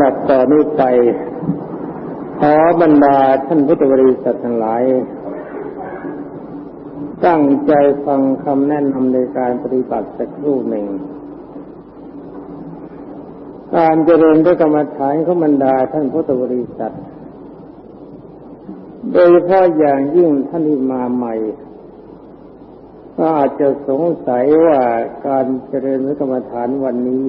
ำดับต่อนี้ไป ขอบรรดาท่านพุทธบริษัททั้งหลาย ตั้งใจฟังคำแนะนำในการปฏิบัติสักครู่หนึ่ง การเจริญพระกรรมฐานของบรรดาท่านพุทธบริษัท โดยเฉพาะอย่างยิ่งท่านที่มาใหม่ก็อาจจะสงสัยว่าการเจริญพระกรรมฐานวันนี้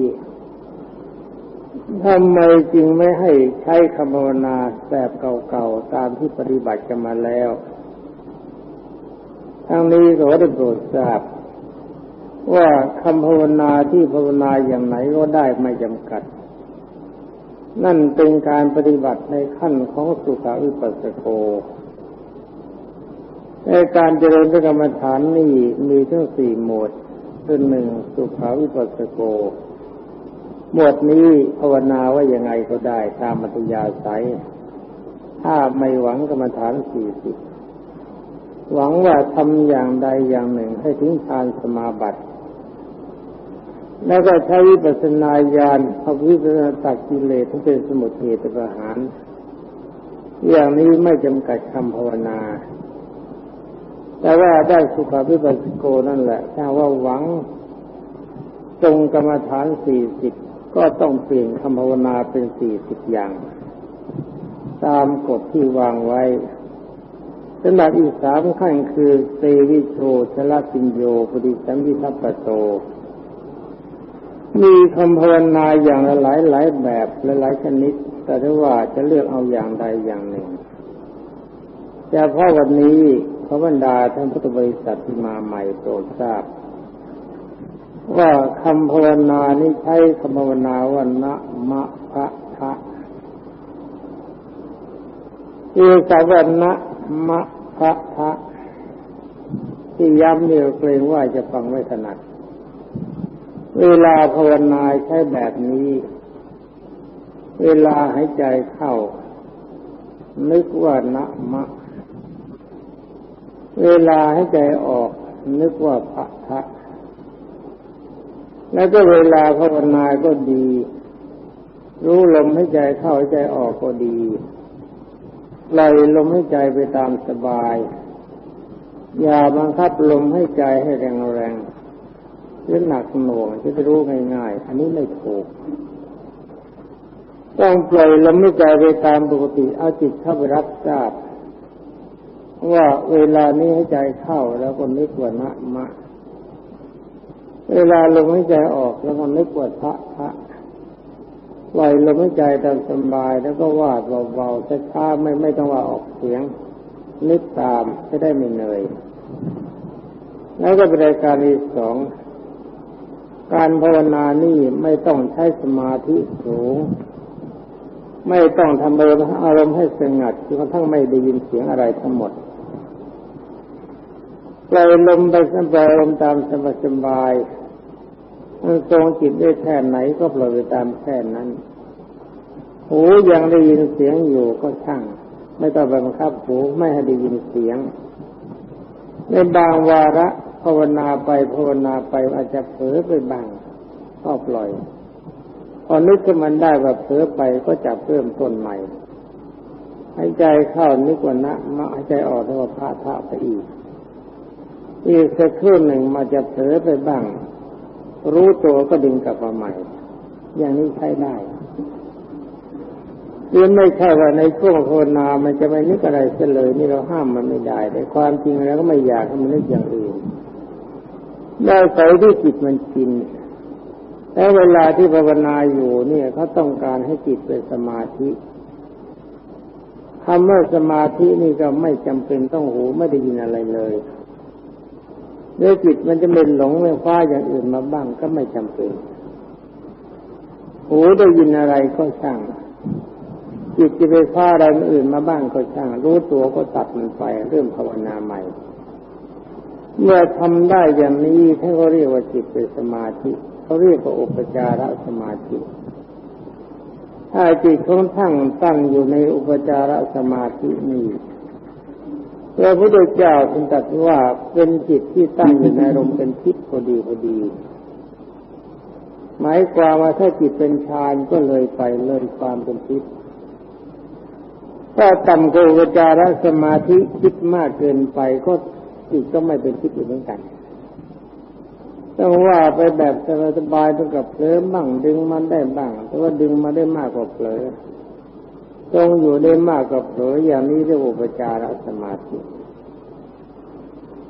ทำไมจึงไม่ให้ใช้คำภาวนาแบบเก่าๆ ตามที่ปฏิบัติกันมาแล้ว ทั้งนี้ขอได้โปรดทราบ ว่าคำภาวนาที่ภาวนาอย่างไหนก็ได้ไม่จำกัด นั่นเป็นการปฏิบัติในขั้นของสุขาวิปัสสโกในการเจริญพระกรรมฐานนี่มีทั้งสี่หมวดคือหนึ่งสุขาวิปัสสโก หมวดนี้ภาวนาว่ายังไงก็ได้ตามมัธยาศัย ถ้าไม่หวังกรรมฐานสี่สิบหวังว่าทำอย่างใดอย่างหนึ่งให้ถึงฌานสมาบัติ แล้วก็ใช้วิปัสสนาญาณเอาวิปัสสนาตักกิเลสที่เป็นสมุทเทตประหาร อย่างนี้ไม่จำกัดคำภาวนา แต่ว่าได้สุขวิปัสสโกนั่นแหละถ้าว่าหวังตรงกรรมฐานสี่สิบ ก็ต้องเปลี่ยนคำภาวนาเป็นสี่สิบอย่าง ตามกฎที่วางไว้สำหรับอีกสามขั้นคือเซวิโชชลสิญโยปฏิสัมพิทัปปโต มีคำภาวนาอย่างหลายหลายแบบและหลายชนิด แต่ถ้าว่าจะเลือกเอาอย่างใดอย่างหนึ่งแต่เพราะวันนี้พระบรรดาท่านพุทธบริษัทที่มาใหม่โปรดทราบ ว่าคำภาวนานี้ใช้คำภาวนาว่านะมะพระทะคือสัพนะมะพระทะที่ย้ำเนี่ยเกรงว่าจะฟังไม่ถนัด เวลาภาวนาใช้แบบนี้ เวลาหายใจเข้า นึกว่านะมะ เวลาใหายใจออก นึกว่าพระทะ แล้วก็เวลาภาวนาก็ดี รู้ลมให้ใจเข้าใจออกก็ดีปล่อยลมให้ใจไปตามสบาย อย่าบังคับลมให้ใจให้แรงๆหรือหนักหน่วงจะได้รู้ง่ายๆ อันนี้ไม่ถูก ต้องปล่อยลมให้ใจไปตามปกติเอาจิตเข้าไปรับทราบว่าเวลานี้ให้ใจเข้าแล้วก็นึกว่านะมะ เวลาลมหายใจออกแล้วก็นึกว่าพระพระปล่อยลมหายใจตามสบายแล้วก็วาดเบาๆช้าๆไม่ไม่ต้องว่าออกเสียง นึกตามจะได้ไม่เหนื่อยแล้วก็เป็นรายการที่สองการภาวนานี่ไม่ต้องใช้สมาธิสูง ไม่ต้องทำอารมณ์ให้สงัดจนกระทั่งไม่ได้ยินเสียงอะไรทั้งหมดปล่อยลมไปสบายลมตามสบายสบาย มันทรงจิตได้แค่ไหนก็ปล่อยไปตามแค่นั้นหูยังได้ยินเสียงอยู่ก็ช่าง ไม่ต้องบังคับหูไม่ให้ได้ยินเสียง ในบางวาระภาวนาไปภาวนาไปอาจจะเผลอไปบ้างก็ปล่อย พอนึกขึ้นมันได้ว่าเผลอไปก็จะเพิ่มต้นใหม่ให้ใจเข้านึกว่านะมาให้ใจออกแล้วพระทะไปอีก อีกสักครู่หนึ่งมาจะเผลอไปบ้าง รู้ตัวก็ดึงกลับมาใหม่ อย่างนี้ใช้ได้ยังไม่ใช่ว่าในช่วงภาวนามันจะไม่นึกอะไรเสียเลย นี่เราห้ามมันไม่ได้ แต่ความจริงแล้วก็ไม่อยากให้มันนึกอย่างอื่นได้ใส่ที่จิตมันชินแต่เวลาที่ภาวนาอยู่เนี่ยเขาต้องการให้จิตเป็นสมาธิคำว่าสมาธินี่ก็ไม่จำเป็นต้องหูไม่ได้ยินอะไรเลย เมื่อจิตมันจะเป็นหลงไม่ฟ้าอย่างอื่นมาบ้างก็ไม่จำเป็นหูได้ยินอะไรก็ช่าง จิตจะไปฟ้าอะไรอื่นมาบ้างก็ช่าง รู้ตัวก็ตัดมันไปเริ่มภาวนาใหม่ เมื่อทำได้อย่างนี้ท่านก็เรียกว่าจิตเป็นสมาธิเขาเรียกว่าอุปจารสมาธิถ้าจิตของท่านตั้งอยู่ในอุปจารสมาธินี้ พระพุทธเจ้าทรงตรัสว่าเป็นจิตที่ตั้งอยู่ในลมเป็นทิพย์พอดีพอดี หมายความว่าถ้าจิตเป็นฌานก็เลยไปเลยความเป็นทิพย์ถ้าต่ำกว่าอุปจารสมาธิคิดมากเกินไปก็จิตก็ไม่เป็นทิพย์เหมือนกันต้องว่าไปแบบสบายๆต้องกับเผลอบ้างดึงมันได้บ้าง แต่ว่าดึงมาได้มากกว่าเผลอ ตรงอยู่ได้มากกว่าเผลออย่างนี้เรียกอุปจารสมาธิ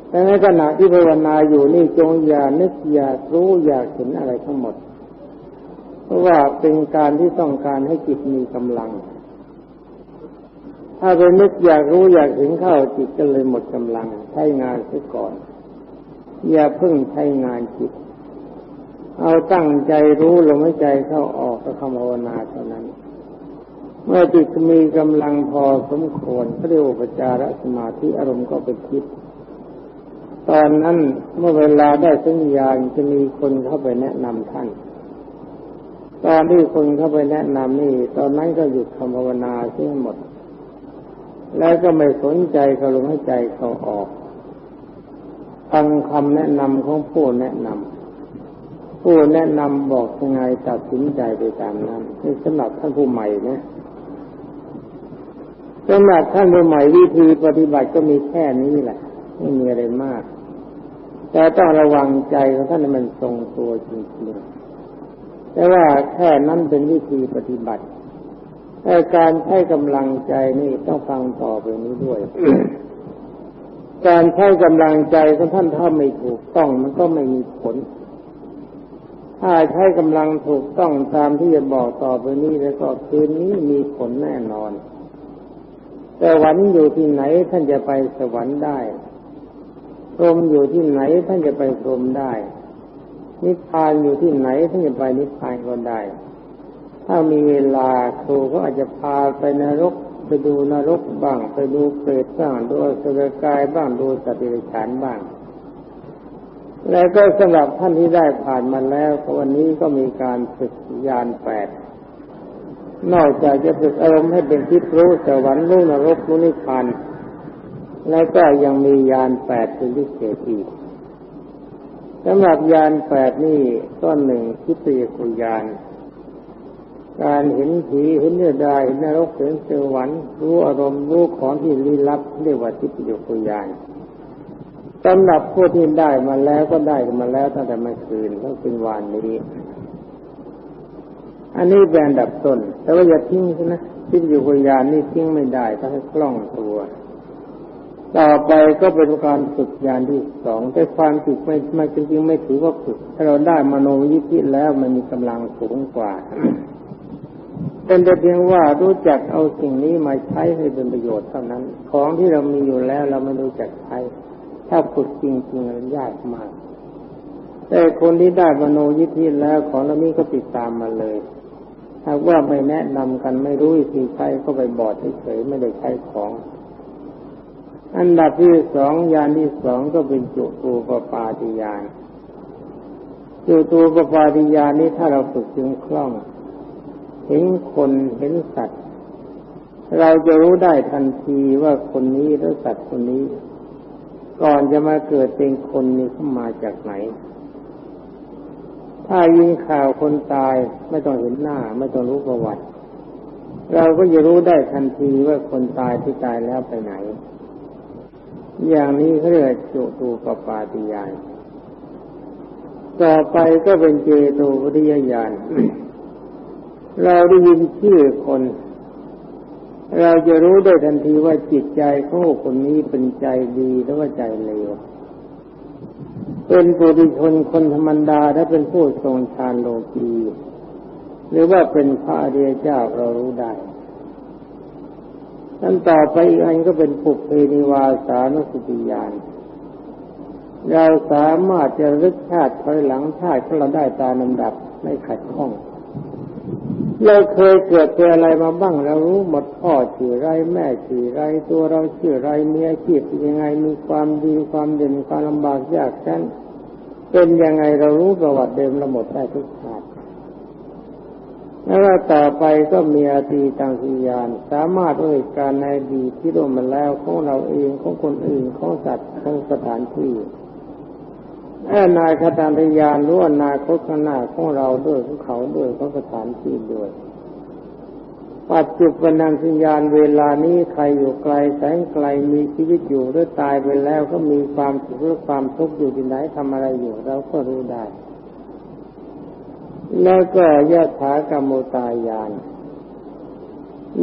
แต่ในขณะที่ภาวนาอยู่นี่จงอย่านึกอยากรู้อยากเห็นอะไรทั้งหมด เพราะว่าเป็นการที่ต้องการให้จิตมีกำลัง ถ้าไปนึกอยากรู้อยากเห็นเข้าจิตก็เลยหมดกำลังใช้งานซะก่อน อย่าเพิ่งใช้งานจิต เอาตั้งใจรู้ลมหายใจเข้าออกก็คำภาวนาเท่านั้น เมื่อจิตมีกำลังพอสมควรเขาเรียกอุปจารสมาธิอารมณ์ก็เป็นทิพย์ตอนนั้นเมื่อเวลาได้สัญญาณจะมีคนเข้าไปแนะนำท่าน ตอนที่คนเข้าไปแนะนำนี่ ตอนนั้นก็หยุดคำภาวนาเสียหมด แล้วก็ไม่สนใจเขาลมให้ใจเขาออกฟังคำแนะนำของผู้แนะนำผู้แนะนำบอกยังไงตัดสินใจไปตามนั้นนี่สำหรับท่านผู้ใหม่นะ สำหรับท่านผู้ใหม่วิธีปฏิบัติก็มีแค่นี้แหละไม่มีอะไรมาก แต่ต้องระวังใจของท่านมันทรงตัวจริงๆแต่ว่าแค่นั้นเป็นวิธีปฏิบัติแต่การใช้กำลังใจนี่ต้องฟังต่อไปนี้ด้วย การใช้กำลังใจของท่านถ้าไม่ถูกต้องมันก็ไม่มีผล ถ้าใช้กำลังถูกต้องตามที่จะบอกต่อไปนี้แล้วก็คืนนี้มีผลแน่นอน แต่วันอยู่ที่ไหนท่านจะไปสวรรค์ได้พรมอยู่ที่ไหนท่านจะไปพรมได้ นิพพานอยู่ที่ไหนท่านจะไปนิพพานก็ได้ ถ้ามีเวลาครูก็อาจจะพาไปนรกไปดูนรกบ้าง ไปดูเปรตบ้างดูสุรกายบ้างดูสติริฉานบ้าง แล้วก็สำหรับท่านที่ได้ผ่านมาแล้ววันนี้ก็มีการฝึกยานแปด นอกจากจะฝึกอารมณ์ให้เป็นทิพย์รู้สวรรค์รู้นรกรู้นิพพานแล้วก็ยังมียานแปดเป็นพิเศษอีกสำหรับยานแปดนี่ต้นหนึ่งทิพยคุยานการเห็นผีเห็นเนื้อดายเห็นนรกเห็นสวรรค์รู้อารมณ์รู้ของที่ลี้ลับเรียกว่าทิพยคุยานสำหรับผู้ที่ได้มาแล้วก็ได้มาแล้วตั้งแต่เมื่อคืนตั้งเป็นวันนี้ อันนี้เป็นดับต้น แต่ว่าอย่าทิ้งใช่ไหมทิพยคุยานนี่ทิ้งไม่ได้ต้องให้คล่องตัว ต่อไปก็เป็นการฝึกยานที่สองแต่ความฝึกไม่ไม่จริงๆไม่ถือว่าฝึก ถ้าเราได้มโนยิทธิแล้วมันมีกำลังสูงกว่าเป็นแต่เพียงว่ารู้จักเอาสิ่งนี้มาใช้ให้เป็นประโยชน์เท่านั้น ของที่เรามีอยู่แล้วเราไม่รู้จักใช้ ถ้าฝึกจริงๆมันยากมาก แต่คนที่ได้มโนยิทธิแล้วของเรานี้ก็ติดตามมาเลย ถ้าว่าไม่แนะนำกันไม่รู้วิธีใช้ก็ไปบอดเฉยๆไม่ได้ใช้ของ อันดับที่สองยานที่สองก็เป็นจุตูปปาติยานจุตูปปาติยานนี้ถ้าเราฝึกจึงคล่อง เห็นคนเห็นสัตว์ เราจะรู้ได้ทันทีว่าคนนี้หรือสัตว์คนนี้ ก่อนจะมาเกิดเป็นคนนี้เข้ามาจากไหน ถ้ายิงข่าวคนตายไม่ต้องเห็นหน้า ไม่ต้องรู้ประวัติ เราก็จะรู้ได้ทันทีว่าคนตายที่ตายแล้วไปไหน อย่างนี้เขาเรียกจุตูปปาติยานต่อไปก็เป็นเจโตปริยญาณเราได้ยินชื่อคน เราจะรู้ได้ทันทีว่าจิตใจของคนนี้เป็นใจดีหรือว่าใจเลว เป็นปุถุชนคนธรรมดาถ้าเป็นผู้ทรงฌานโลกีหรือว่าเป็นพระเดียเจ้าเรารู้ได้นั้นต่อไปอีกอันก็เป็นปุเพนิวาสานุสติญาณเราสามารถจะรึกชาติถอยหลังชาติของเราได้ตามลำดับไม่ขัดข้อง เราเคยเกิดเจออะไรมาบ้างเรารู้หมดพ่อชื่อไรแม่ชื่อไรตัวเราชื่อไรมีอาชีพยังไงมีความดีความเด่นความลำบากยากชั้นเป็นยังไงเรารู้ประวัติเดิมเราหมดได้ทุกชาติแล้วต่อไปก็มีอาตีตังสิยาน สามารถด้วยการในดีที่ร่วมมาแล้วของเราเองของคนอื่นของสัตว์ของสถานที่ อนายคตานทยานรู้อนาคตข้างหน้าของเราด้วยของเขาด้วยของสถานที่ด้วยปัจจุบันนันสัญญาณเวลานี้ใครอยู่ไกลแสงไกลมีชีวิตอยู่หรือตายไปแล้วก็มีความสุขหรือความทุกข์อยู่ที่ไหนทำอะไรอยู่เราก็รู้ได้ แล้วก็ยะถากรรมตายาน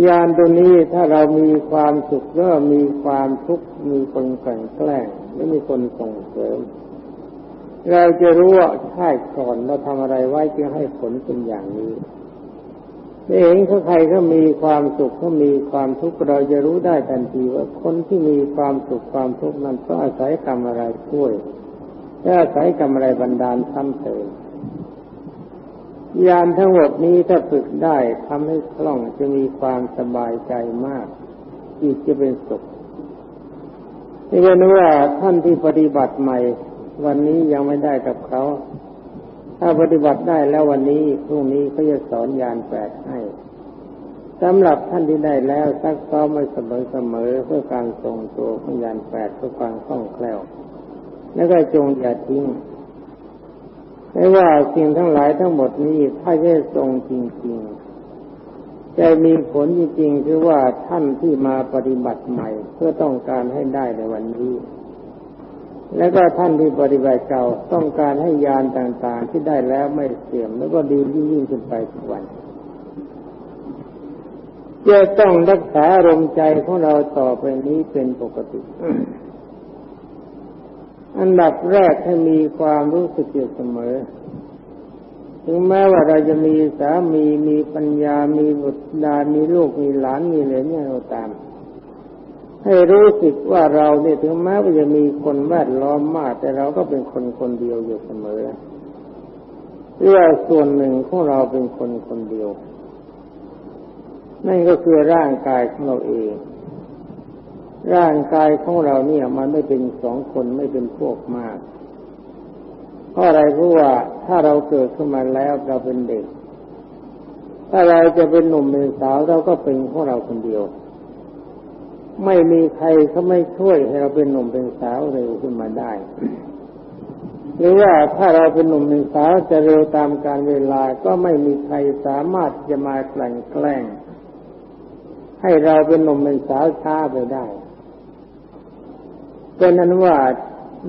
ยานตัวนี้ถ้าเรามีความสุขก็มีความทุกข์มีคนกลั่นแกล้งไม่มีคนส่งเสริม เราจะรู้ว่าชาติก่อนเราทำอะไรไว้จึงให้ผลเป็นอย่างนี้เองถ้าใครก็มีความสุขก็มีความทุกข์เราจะรู้ได้ทันทีว่าคนที่มีความสุขความทุกข์นั้นก็อาศัยกรรมอะไรช่วยถ้าอาศัยกรรมอะไรบันดาลซ้ำเติมยานทั้งหมดนี้ถ้าฝึกได้ทำให้คล่องจะมีความสบายใจมากอีกจะเป็นสุขนี่เป็นว่าท่านที่ปฏิบัติใหม่ วันนี้ยังไม่ได้กับเขา ถ้าปฏิบัติได้แล้ววันนี้พรุ่งนี้เขาจะสอนยานแปดให้สำหรับท่านที่ได้แล้วซักซ้อมไว้เสมอเสมอเพื่อการทรงตัวของยานแปดเพื่อความคล่องแคล่ว แล้วก็จงอย่าทิ้งไม่ว่าสิ่งทั้งหลายทั้งหมดนี้ถ้าจะทรงจริงๆจะมีผลจริงๆคือว่าท่านที่มาปฏิบัติใหม่ เพื่อต้องการให้ได้ในวันนี้ แล้วก็ท่านที่ปฏิบัติเก่าต้องการให้ยานต่างๆ ที่ได้แล้วไม่เสื่อม แล้วก็ดียิ่งขึ้นไปทุกวันจะต้องรักษาอารมณ์ใจของเราต่อไปนี้เป็นปกติ อันดับแรกให้มีความรู้สึกอยู่เสมอ ถึงแม้ว่าเราจะมีสามีมีปัญญา มีบุตรดามีลูก มีหลาน มีเหลนเนี่ยเราตาม ให้รู้สึกว่าเราเนี่ยถึงแม้ว่าจะมีคนแวดล้อมมาก แต่เราก็เป็นคนคนเดียวอยู่เสมอเรื่องส่วนหนึ่งของเราเป็นคนคนเดียว นั่นก็คือร่างกายของเราเอง ร่างกายของเราเนี่ย มันไม่เป็นสองคนไม่เป็นพวกมากเพราะอะไรเพราะว่าถ้าเราเกิดขึ้นมาแล้วเราเป็นเด็ก ถ้าเราจะเป็นหนุ่มเป็นสาวเราก็เป็นของเราคนเดียว ไม่มีใครเขาไม่ช่วยให้เราเป็นหนุ่มเป็นสาวเร็วขึ้นมาได้ หรือว่าถ้าเราเป็นหนุ่มเป็นสาวจะเร็วตามการเวลาก็ไม่มีใครสามารถจะมากลั่นแกล้ง ให้เราเป็นหนุ่มเป็นสาวช้าไปได้เป็นนั้นว่า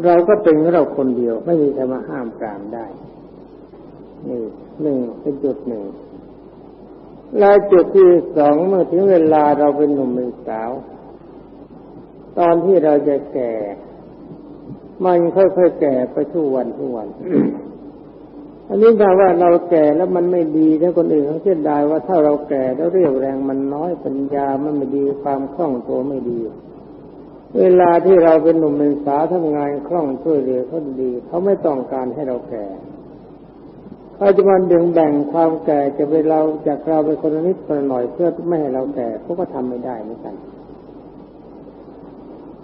เราก็เป็นเราคนเดียว ไม่มีใครมาห้ามปรามได้ นี่หนึ่งเป็นจุดหนึ่งแล้วจุดที่สองเมื่อถึงเวลาเราเป็นหนุ่มเป็นสาว ตอนที่เราจะแก่ มันค่อยๆแก่ไปทุกวันทุกวัน อันนี้ถ้าว่าเราแก่แล้วมันไม่ดีถ้าคนอื่นเขาเชื่อได้ว่าถ้าเราแก่แล้วเรียวแรงมันน้อยปัญญามันไม่ดีความคล่องตัวไม่ดี เวลาที่เราเป็นหนุ่มเป็นสาวทำงานคล่องช่วยเหลือเขาดี เขาไม่ต้องการให้เราแก่เขาจะมาดึงแบ่งความแก่จะเป็นเราจากเราเป็นคนนิดคนหน่อยเพื่อไม่ให้เราแก่เขาก็ทำไม่ได้เหมือนกัน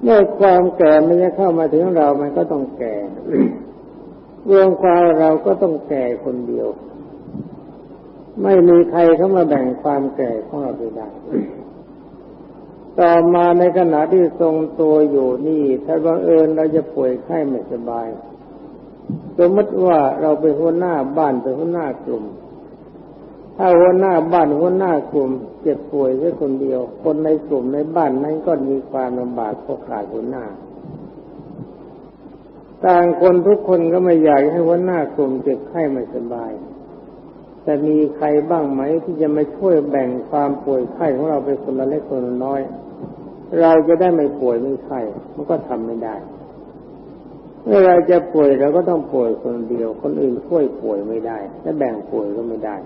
เมื่อความแก่มันจะเข้ามาถึงเรามันก็ต้องแก่เรื่องความเราก็ต้องแก่คนเดียว ไม่มีใครเข้ามาแบ่งความแก่ของเราได้ต่อมาในขณะที่ทรงตัวอยู่นี่ ถ้าบังเอิญเราจะป่วยไข้ไม่สบาย สมมติว่าเราเป็นหัวหน้าบ้านเป็นหัวหน้ากลุ่ม ถ้าหัวหน้าบ้านหัวหน้ากลุ่มเจ็บป่วยแค่คนเดียว คนในกลุ่มในบ้านนั้นก็มีความลำบากเพราะขาดหัวหน้า ต่างคนทุกคนก็ไม่อยากให้หัวหน้ากลุ่มเจ็บไข้ไม่สบาย แต่มีใครบ้างไหมที่จะมาช่วยแบ่งความป่วยไข้ของเราไปคนละเล็กคนละน้อย เราจะได้ไม่ป่วยไม่ไข้มันก็ทำไม่ได้เมื่อเราจะป่วยเราก็ต้องป่วยคนเดียว คนอื่นช่วยป่วยไม่ได้และแบ่งป่วยก็ไม่ได้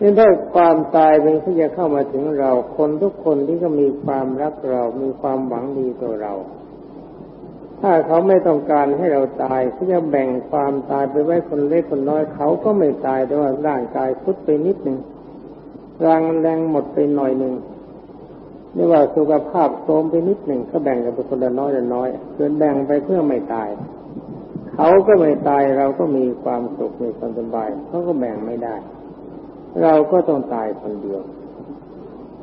นี่ถ้าความตายเป็นที่จะเข้ามาถึงเรา คนทุกคนที่ก็มีความรักเรา มีความหวังดีต่อเรา ถ้าเขาไม่ต้องการให้เราตายเขาจะแบ่งความตายไปไว้คนเล็กคนน้อย เขาก็ไม่ตายแต่ว่าร่างกายทุดไปนิดหนึ่งร่างแรงหมดไปหน่อยหนึ่งนี่ว่าสุขภาพโทมไปนิดหนึ่งก็แบ่งกันไปคนละน้อยละน้อยเกินแบ่งไปเพื่อไม่ตาย เขาก็ไม่ตายเราก็มีความสุขมีความสบายเขาก็แบ่งไม่ได้ เราก็ต้องตายคนเดียว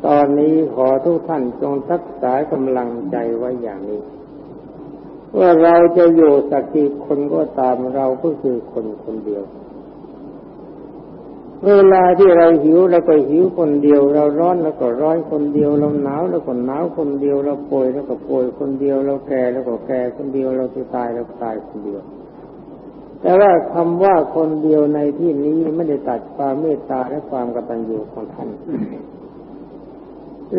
ตอนนี้ขอทุกท่านจงรักษากำลังใจไว้อย่างนี้ ว่าเราจะอยู่สักกี่คนก็ตามเราก็คือคนคนเดียว เวลาที่เราหิวเราก็หิวคนเดียว เราร้อนเราก็ร้อนคนเดียวเราหนาวเราก็หนาวคนเดียว เราป่วยเราก็ป่วยคนเดียว เราแก่เราก็แก่คนเดียว เราจะตายเราตายคนเดียว แต่ว่าคำว่าคนเดียวในที่นี้ไม่ได้ตัดความเมตตาและความกตัญญูของท่าน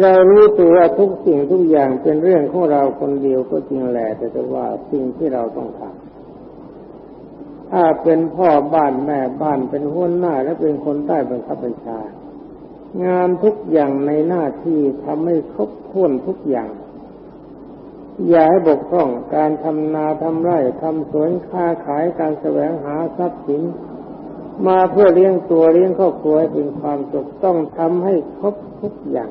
เรารู้ตัวทุกสิ่งทุกอย่างเป็นเรื่องของเราคนเดียวก็จริงแหละแต่ว่าสิ่งที่เราต้องทำถ้าเป็นพ่อบ้านแม่บ้านเป็นหัวหน้าและเป็นคนใต้บังคับบัญชา งานทุกอย่างในหน้าที่ทำให้ครบถ้วนทุกอย่าง อย่าให้บกพร่องการทำนาทำไร่ทำสวนค้าขายการแสวงหาทรัพย์สิน มาเพื่อเลี้ยงตัวเลี้ยงครอบครัวให้เป็นความสุขต้องทำให้ครบทุกอย่าง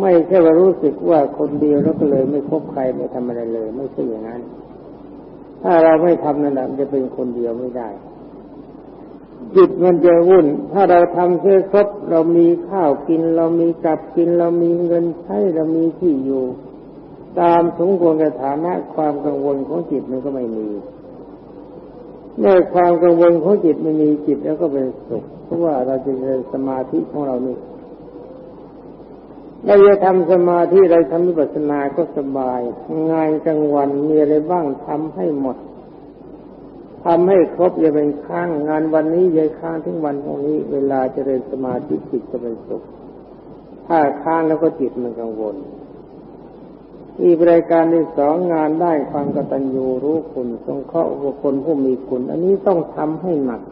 ไม่ใช่ว่ารู้สึกว่าคนเดียวแล้วก็เลยไม่คบใครไม่ทำอะไรเลย ไม่ใช่อย่างนั้น ถ้าเราไม่ทำนั่นแหละจะเป็นคนเดียวไม่ได้จิตมันจะวุ่น ถ้าเราทำเพื่อครบ เรามีข้าวกิน เรามีกับกิน เรามีเงินใช้ เรามีที่อยู่ ตามสมควรกับฐานะความกังวลของจิตมันก็ไม่มีเมื่อความกังวลของจิตไม่มีจิตแล้วก็เป็นสุขเพราะว่าเราจะเจริญสมาธิของเรานี่เราจะทำสมาธิเราทำวิปัสสนาก็สบาย งานกลางวันมีอะไรบ้างทำให้หมดทำให้ครบอย่าเป็นค้าง งานวันนี้อย่าค้างทั้งวันตรงนี้ เวลาจะเรียนสมาธิจิตจะเป็นสุข ถ้าค้างแล้วก็จิตมันกังวล อีกรายการที่สองงานได้ความกตัญญูรู้คุณสงเคราะห์บุคคลผู้มีคุณ อันนี้ต้องทำให้หนัก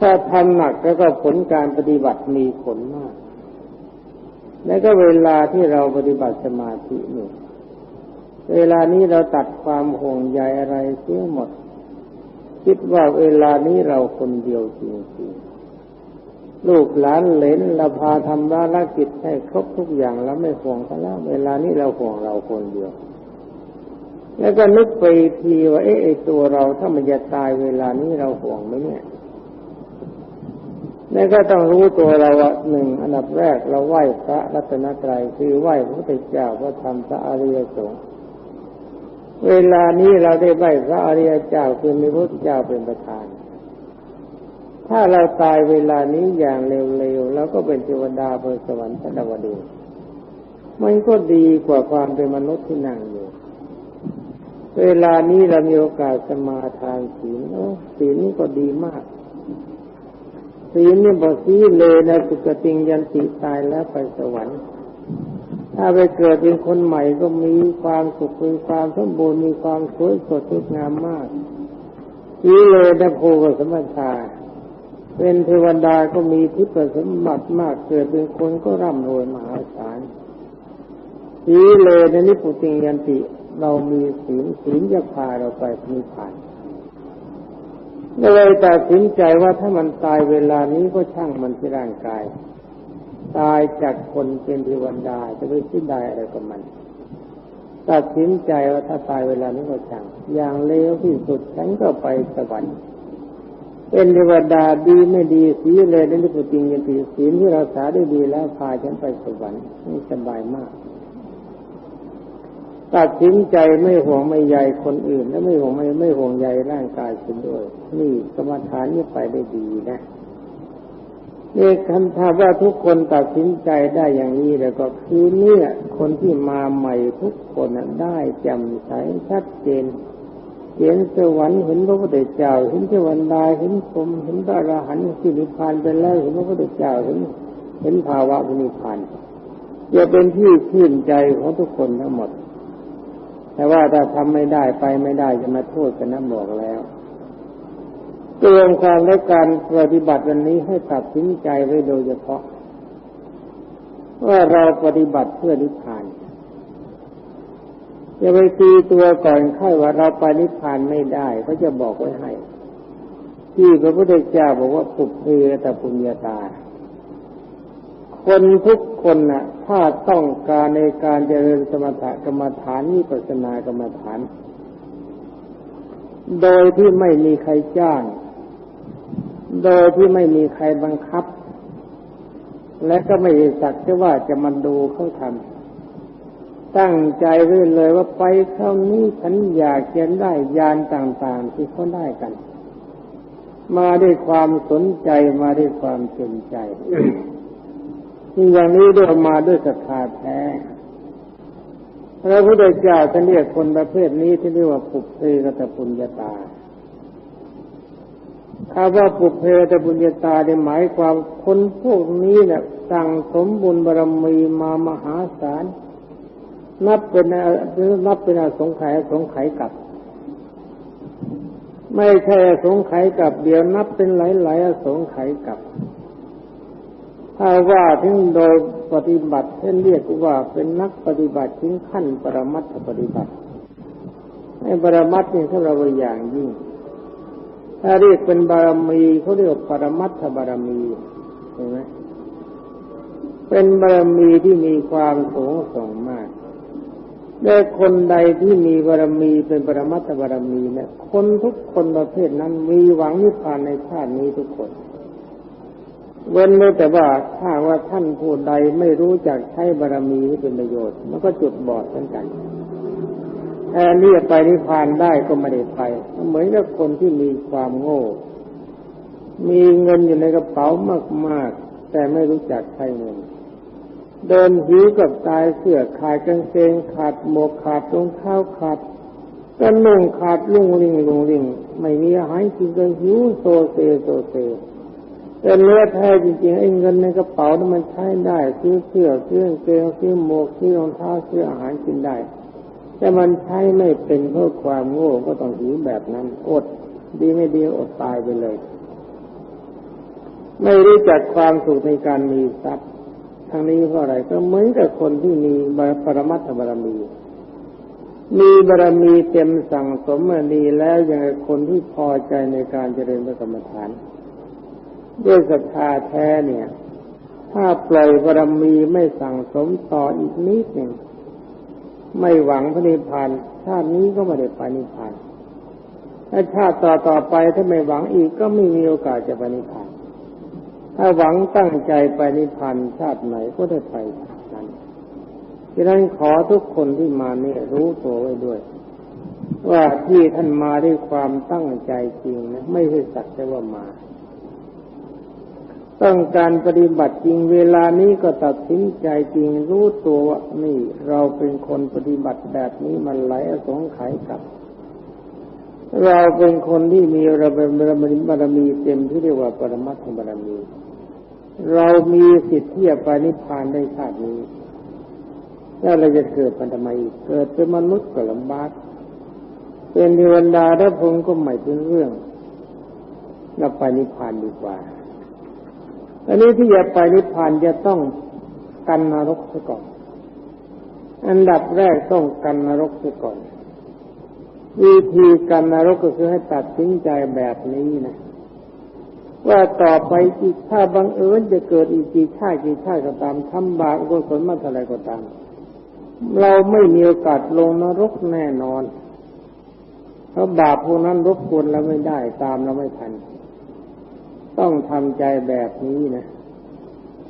ถ้าทำหนักแล้วก็ผลการปฏิบัติมีผลมาก แล้วก็เวลาที่เราปฏิบัติสมาธินี่เวลานี้เราตัดความห่วงใยอะไรเสียหมด คิดว่าเวลานี้เราคนเดียวจริงๆ ลูกหลานเหลนเราพาทำภารกิจให้ครบทุกอย่างแล้วไม่ห่วงกันแล้วเวลานี้เราห่วงเราคนเดียว แล้วก็นึกไปทีว่าเอ๊ะตัวเราถ้ามันจะตายเวลานี้เราห่วงไหมเนี่ยนี่ก็ต้องรู้ตัวเราว่าหนึ่งอันดับแรกเราไหว้พระรัตนตรัยคือไหว้พระพุทธเจ้าพระธรรมพระอริยสงฆ์เวลานี้เราได้ไหว้พระอริยเจ้าคือมีพระพุทธเจ้าเป็นประธาน ถ้าเราตายเวลานี้อย่างเร็วๆแล้วก็เป็นเทวดาบนสวรรค์ชั้นดาวดึงมันก็ดีกว่าความเป็นมนุษย์ที่นั่งอยู่ เวลานี้เรามีโอกาสสมาทานศีลโอ้ศีลนี่ก็ดีมากศีลนี่บอกสีเลยนะสุกติงยันติตายแล้วไปสวรรค์ถ้าไปเกิดเป็นคนใหม่ก็มีความสุขมีความสมบูรณ์มีความสวยสดงดงามมากสีเลยนะโพกสมถา เป็นเทวดาก็มีทิพย์สมบัติมากเกิดเป็นคนก็ร่ำรวยมหาศาลสีเลยนนิพุติยันติ เรามีศีลศีลจะพาเราไปนิพพานเลยตัดสินใจว่าถ้ามันตายเวลานี้ก็ช่างมันที่ร่างกาย ตายจากคนเป็นเทวดาจะไปสิ้นได้อะไรกับมัน ตัดสินใจว่าถ้าตายเวลานี้ก็ช่าง อย่างเลวที่สุดฉันก็ไปสวรรค์ เป็นเทวดาดีไม่ดีสีเลยนั่นคือจริงอย่างที่ศีลที่เราสาได้ดีแล้วพาฉันไปสวรรค์นี่สบายมากตัดสินใจไม่ห่วงไม่ใยคนอื่น และไม่ห่วงไม่ไม่ห่วงใยร่างกายคุณด้วย นี่กรรมฐานนี่ไปได้ดีนะนี่คำถามว่าทุกคนตัดสินใจได้อย่างนี้แล้วก็คือเนี่ย คนที่มาใหม่ทุกคนได้จำใสชัดเจน เห็นสวรรค์เห็นพระพุทธเจ้าเห็นเทวดาเห็นพรมเห็นพระอรหันต์ที่นิพพานไปแล้วเห็นพระพุทธเจ้าเห็นเห็นภาวะนิพพานจะเป็นที่ชื่นใจของทุกคนทั้งหมด แต่ว่าถ้าทำไม่ได้ไปไม่ได้จะมาโทษกันนะบอกแล้วเตรียมความและการปฏิบัติวันนี้ให้ตัดสินใจไว้โดยเฉพาะว่าเราปฏิบัติเพื่อนิพพาน จะไปตีตัวก่อนค่อยว่าเราไปนิพพานไม่ได้เขาจะบอกไว้ให้ ที่พระพุทธเจ้าบอกว่าปุเพตปุญญาตา คนทุกคนนะ่ะ ถ้าต้องการในการเจริญสมถกรรมฐานนิพพานากรรมฐาน โดยที่ไม่มีใครจ้าง โดยที่ไม่มีใครบังคับ และก็ไม่สักแค่ว่าจะมันดูเขาท ตั้งใจไว้เลยว่าไปเท่านี้ฉันอยากจะได้ยานต่าง ๆ ที่เขาได้กัน มาด้วยความสนใจมาด้วยความเต็มใจที่อย่างนี้ด้วยมาด้วยศรัทธาแท้พระพุทธเจ้าท่านเรียกคนประเภทนี้ที่เรียกว่าปุเพกตปุญญาตาคำว่าปุเพกตปุญญาตาได้หมายความคนพวกนี้เนี่ยสั่งสมบุญบารมีมามหาศาล นับเป็นนับเป็นอสงไขยสงไขยกับ ไม่ใช่สงไขยกับเดียวนับเป็นหลายๆอสงไขยกับ ถ้าว่าถึงโดยปฏิบัติเช่นเรียกว่าเป็นนักปฏิบัติถึงขั้นปรมัตถปฏิบัติในปรมัตถ์นี่ถ้าเราอย่างยิ่ง ถ้าเรียกเป็นบารมีเขาเรียกปรมัตถบารมีเห็นไหมเป็นบารมีที่มีความสูงส่งมาก และคนใดที่มีบารมีเป็นปรมัตถบารมีเนี่ย คนทุกคนประเภทนั้นมีหวังนิพพานในชาตินี้ทุกคน เว้นแต่ว่าถ้าว่าท่านผู้ใดไม่รู้จักใช้บารมีให้เป็นประโยชน์ มันก็จุดบอดเหมือนกันแทนที่จะไปนิพพานได้ก็ไม่ได้ไป เหมือนกับคนที่มีความโง่ มีเงินอยู่ในกระเป๋ามาก ๆ แต่ไม่รู้จักใช้เงิน เดินหิวกับตายเสื้อขาดกางเกงขาดหมวกขาดรองเท้าขาดก็นุ่งขาดลุ่งลิงลุงลิงไม่มีอาหารกินก็หิวโซเซโซเซแต่เนื้อแท้จริงๆไอ้เงินในกระเป๋านั้นมันใช้ได้ซื้อเสื้อซื้อกางเกงซื้อหมวกซื้อรองเท้าซื้ออาหารกินได้ แต่มันใช้ไม่เป็นเพราะความโง่ก็ต้องหิวแบบนั้นอด ดีไม่ดีอดตายไปเลย ไม่รู้จักความสุขในการมีทรัพย์ ทางนี้เพราะอะไรก็เหมือนกับคนที่มีปรมัตถบารมี มีบารมีเต็มสั่งสมมาดีแล้วยังคนที่พอใจในการเจริญพระกรรมฐาน ด้วยศรัทธาแท้เนี่ย ถ้าปล่อยบารมีไม่สั่งสมต่ออีกนิดหนึ่งไม่หวังพระนิพพานชาตินี้ก็ไม่ได้ไปนิพพานถ้าชาติต่อต่อไปถ้าไม่หวังอีกก็ไม่มีโอกาสจะไปนิพพาน ถ้าหวังตั้งใจไปนิพพานชาติไหนก็ได้ไปนั้นดังนั้นขอทุกคนที่มาเนี่ยรู้ตัวไว้ด้วย ว่าที่ท่านมาด้วยความตั้งใจจริงนะไม่ใช่สักแต่ว่ามา ต้องการปฏิบัติจริงเวลานี้ก็ตัดสินใจจริงรู้ตัวว่านี่เราเป็นคนปฏิบัติแบบนี้มันไหลอสงไขยกับเราเป็นคนที่มีระเบิดบารมีเต็มที่เรียกว่าปรมัตถบารมี เรามีสิทธิ์ที่จะไปนิพพานได้ชาตินี้ถ้าเราจะเกิดปันทำไมเกิดเป็นมนุษย์ก็ลำบากเป็นเทวดาถ้าพงก็ไม่เป็นเรื่องเราไปนิพพานดีกว่าอันนี้ที่จะไปนิพพานจะต้องกันนรกซะก่อน อันดับแรกต้องกันนรกซะก่อน วิธีกันนรกก็คือให้ตัดสินใจแบบนี้นะ ว่าต่อไปอีกถ้าบังเอิญจะเกิดอีกกี่ชาติกี่ชาติก็ตามทำบาปกุศลมาเท่าไรก็ตาม เราไม่มีโอกาสลงนรกแน่นอน เพราะบาปพวกนั้นรบกวนเราไม่ได้ตามเราไม่ทัน ต้องทำใจแบบนี้นะ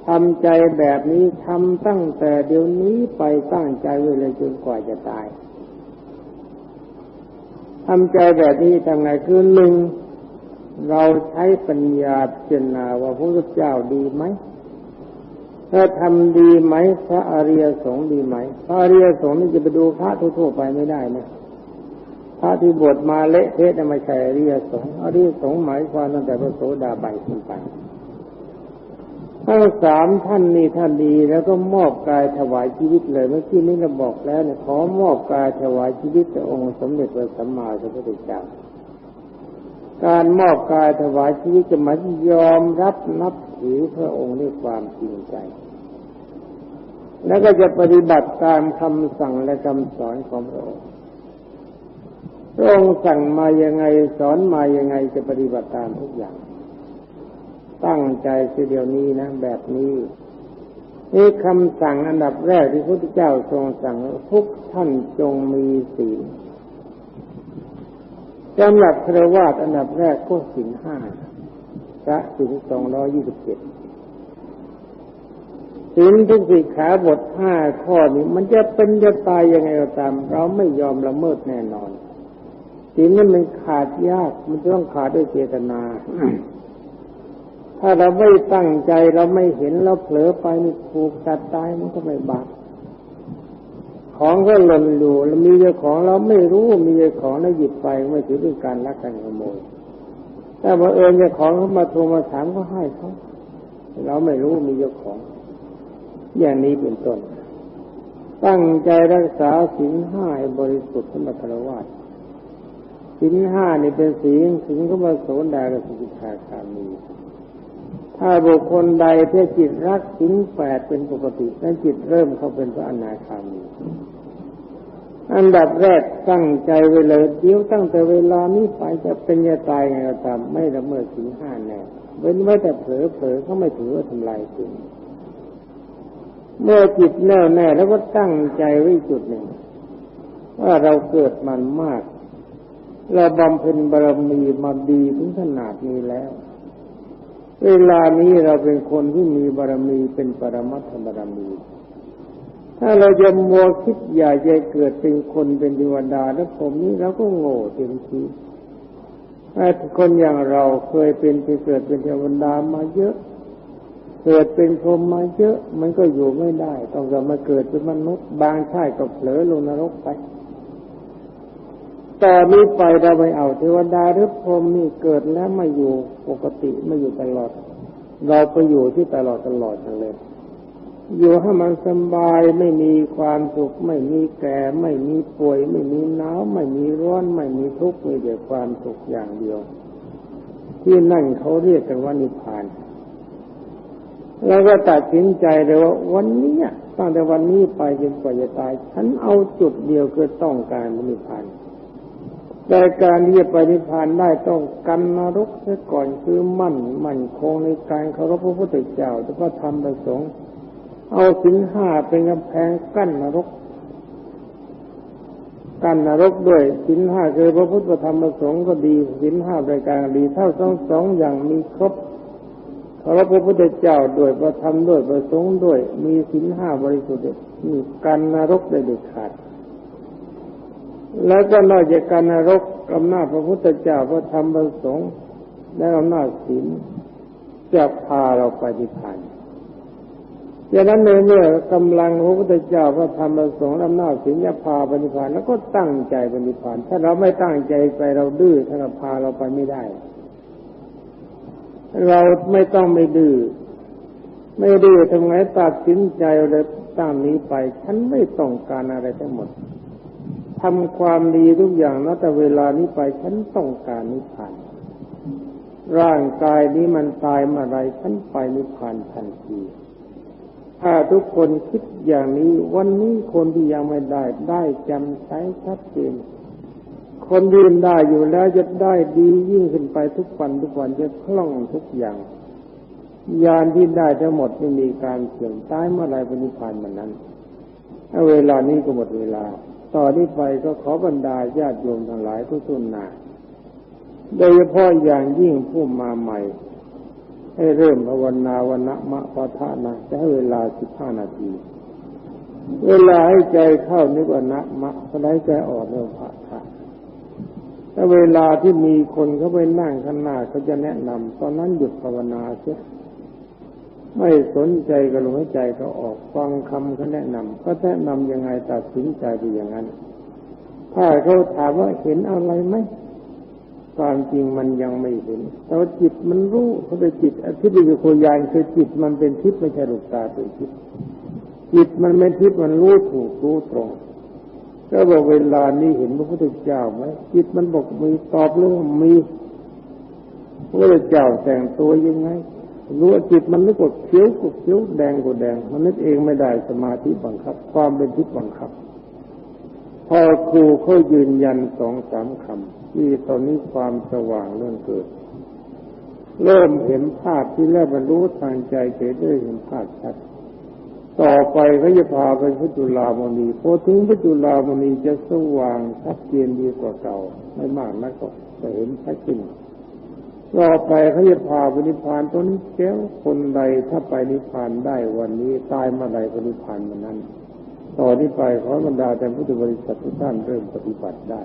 ทำใจแบบนี้ทำตั้งแต่เดี๋ยวนี้ไปตั้งใจไว้เลยจนกว่าจะตายทำใจแบบนี้ทำไงคือหนึ่ง เราใช้ปัญญาพิจารณาว่าพระพุทธเจ้าดีไหมถ้าทำดีไหมพระอริยสงฆ์ดีไหม พระอริยสงฆ์นี่จะไปดูพระทั่วไปไม่ได้นะพระที่บวชมาเละเทะไม่ใช่อริยสงฆ์อริยสงฆ์หมายความตั้งแต่พระโสดาบันขึ้นไปทั้งสามท่านนี่ท่านดีแล้วก็มอบกายถวายชีวิตเลยเมื่อกี้นี้เราบอกแล้วเนี่ยขอมอบกายถวายชีวิตแด่องค์สมเด็จพระสัมมาสัมพุทธเจ้า การมอบกายถวายชีวิตจะหมายยอมรับนับถือพระองค์ด้วยความจริงใจ แล้วก็จะปฏิบัติตามคำสั่งและคำสอนของพระองค์พระองค์สั่งมายังไงสอนมายังไงจะปฏิบัติตามทุกอย่าง ตั้งใจเสียเดียวนี้นะ แบบนี้ นี่คำสั่งอันดับแรกที่พระพุทธเจ้าทรงสั่งทุกท่านจงมีศีล สำหรับพระวาดอันดับแรกก็สินห้าพระสินสองร้อยยี่สิบเจ็ดศีลทุกสิขาบทห้าข้อนี้มันจะเป็นจะตายยังไงก็ตาม เราไม่ยอมละเมิดแน่นอนศีลนั้นมันขาดยาก มันต้องขาดด้วยเจตนา ถ้าเราไม่ตั้งใจเราไม่เห็นเราเผลอไปนี่ถูกจัดตายมันก็ไม่บาป ของก็หล่นอยู่แล้วมีเจ้าของเราไม่รู้มีเจ้าของแล้วหยิบไปไม่ถือเป็นการลักการขโมยแต่พอเอิญเจ้าของเขามาทวงมาถามก็ให้เขาเราไม่รู้มีเจ้าของ อย่างนี้เป็นต้น ตั้งใจรักษาศีลห้าบริสุทธิ์สมบัติวาสศีลห้านี่เป็นศีลศีลก็มาโสดากับสิกขาคามีถ้าบุคคลใดเพื่อจิตรักศีลแปดเป็นปกตินั้นจิตเริ่มเข้าเป็นพระอนาคามี อันดับแรกตั้งใจไว้เลยเดี๋ยวตั้งแต่เวลานี้ไปจะเป็นจะตายไงก็ตามไม่ละเมิดศีลห้าแน่เว้นไว้แต่เผลอเผลอเขาไม่ถือว่าทำลายศีลเมื่อจิตแน่วแน่แล้วก็ตั้งใจไว้จุดหนึ่ง ว่าเราเกิดมันมาก เราบำเพ็ญบารมีมาดีถึงขนาดนี้แล้ว เวลานี้เราเป็นคนที่มีบารมีเป็นปรมัตถบารมี ถ้าเราจะมัวคิดอยากจะเกิดเป็นคนเป็นเทวดาแล้วผมนี้เราก็โง่เต็มทีถ้าคนอย่างเราเคยเป็นไปเกิดเป็นเทวดามาเยอะ เกิดเป็นพรหมมาเยอะ มันก็อยู่ไม่ได้ ต้องกลับมาเกิดเป็นมนุษย์บางชาติก็เผลอลงนรกไปต่อนี้ไปเราไม่เอาเทวดาหรือพรหมนี่เกิดแล้วไม่อยู่ปกติไม่อยู่ตลอด เราไปอยู่ที่ตลอดตลอดเลย อยู่ให้มันสบายไม่มีความสุข ไม่มีแก่ ไม่มีป่วย ไม่มีหนาวไม่มีร้อน ไม่มีทุกข์มีแต่ความสุขอย่างเดียว ที่นั่นเขาเรียกกันว่านิพพานแล้วก็ตัดสินใจเลยว่าวันนี้ตั้งแต่วันนี้ไปจนกว่าจะตาย ฉันเอาจุดเดียวคือต้องการนิพพานแต่การที่จะไปนิพพานได้ต้องกันนรกเสียก่อนคือมั่นมั่นคงในการเคารพพระพุทธเจ้าและพระธรรมประสงค์ เอาสินห้าเป็นกำแพงกั้นนรก กั้นนรกด้วยสินห้าคือพระพุทธธรรมประสงค์ก็ดีสินห้ารายการดีเท่าสองสองอย่างมีครบเคารพพระพุทธเจ้าด้วยพระธรรมด้วยประสงค์ด้วย มีสินห้าบริสุทธิ์มีกันนรกได้เด็ดขาด แล้วก็นอกจากการนรกอำนาจพระพุทธเจ้าพระธรรมพระสงฆ์และอำนาจศีลจะพาเราไปนิพพาน ดังนั้นเมื่อกำลังพระพุทธเจ้าพระธรรมพระสงฆ์อำนาจศีลจะพาปนิพานแล้วก็ตั้งใจปนิพพาน ถ้าเราไม่ตั้งใจไปเราดื้อถ้าเราพาเราไปไม่ได้ เราไม่ต้องไม่ดื้อไม่ดื้อทำไงตัดสินใจเลยตั้งนี้ไป ฉันไม่ต้องการอะไรทั้งหมดทำความดีทุกอย่างนะแต่เวลานี้ไปฉันต้องการนิพพาน ร่างกายนี้มันตายเมื่อไรฉันไปนิพพานทันที ถ้าทุกคนคิดอย่างนี้ วันนี้คนที่ยังไม่ได้ ได้จำใช้ชัดเจนคนยืนได้อยู่แล้วจะได้ดียิ่งขึ้นไปทุกวันทุกวันจะคล่องทุกอย่างยานที่ได้ทั้งหมดไม่มีการเสื่อมตายเมื่อไรปนิพพานมันนั้นเวลานี้ก็หมดเวลา ต่อนนี้ไปก็ขอบรรดาญาติโยมทั้งหลายทุกทุนนาโดยเฉพาะอย่างยิ่งผู้มาใหม่ ให้เริ่มภาวนาวันมะปะทะนะจะให้เวลาสิบห้านาที เวลาให้ใจเข้านึกว่านะมะพอได้ใจออกเรื่องพระทะถ้าเวลาที่มีคนเขาไปนั่งข้างหน้าเขาจะแนะนำตอนนั้นหยุดภาวนาเสียไม่สนใจก็ลมหายใจก็ออกฟังคำเขาแนะนำก็แนะนำยังไงตัดสินใจไปอย่างนั้น ถ้าเขาถามว่าเห็นอะไรไหม ความจริงมันยังไม่เห็น แต่ว่าจิตมันรู้เขาเป็นจิตที่เป็นโคยานคือจิตมันเป็นทิพย์ไม่ใช่ลูกตาเป็นทิพย์จิตมันไม่ทิพย์มันรู้ถูกรู้ตรงก็บอกเวลานี้เห็นพระพุทธเจ้าไหมจิตมันบอกมีตอบเรื่องมีพระพุทธเจ้าแต่งตัวยังไงรู้ว่าจิตมันนึกว่าเขียวก็เขียวแดงก็แดง มันนึกเองไม่ได้สมาธิบังคับ ความเป็นทิพย์บังคับ พอครูเขายืนยันสองสามคำ ที่ตอนนี้ความสว่างเริ่มเกิด เริ่มเห็นภาพที่แรกมันรู้ทางใจเฉยได้เห็นภาพชัด ต่อไปเขาจะพาไปพุจุลามณีพอถึงพุจุลามณีจะสว่างชัดเจนดีกว่าเก่า ไม่มากนักก็จะเห็นชัดขึ้นต่อไปเขาจะพาไปนิพพานตัวนี้แก้วคนใดถ้าไปนิพพานได้วันนี้ตายเมื่อใดก็นิพพานมื่อนั้น ต่อนนี้ไปขอบรรดาแต่พุทธบริษัททุกท่านเริ่มปฏิบัติได้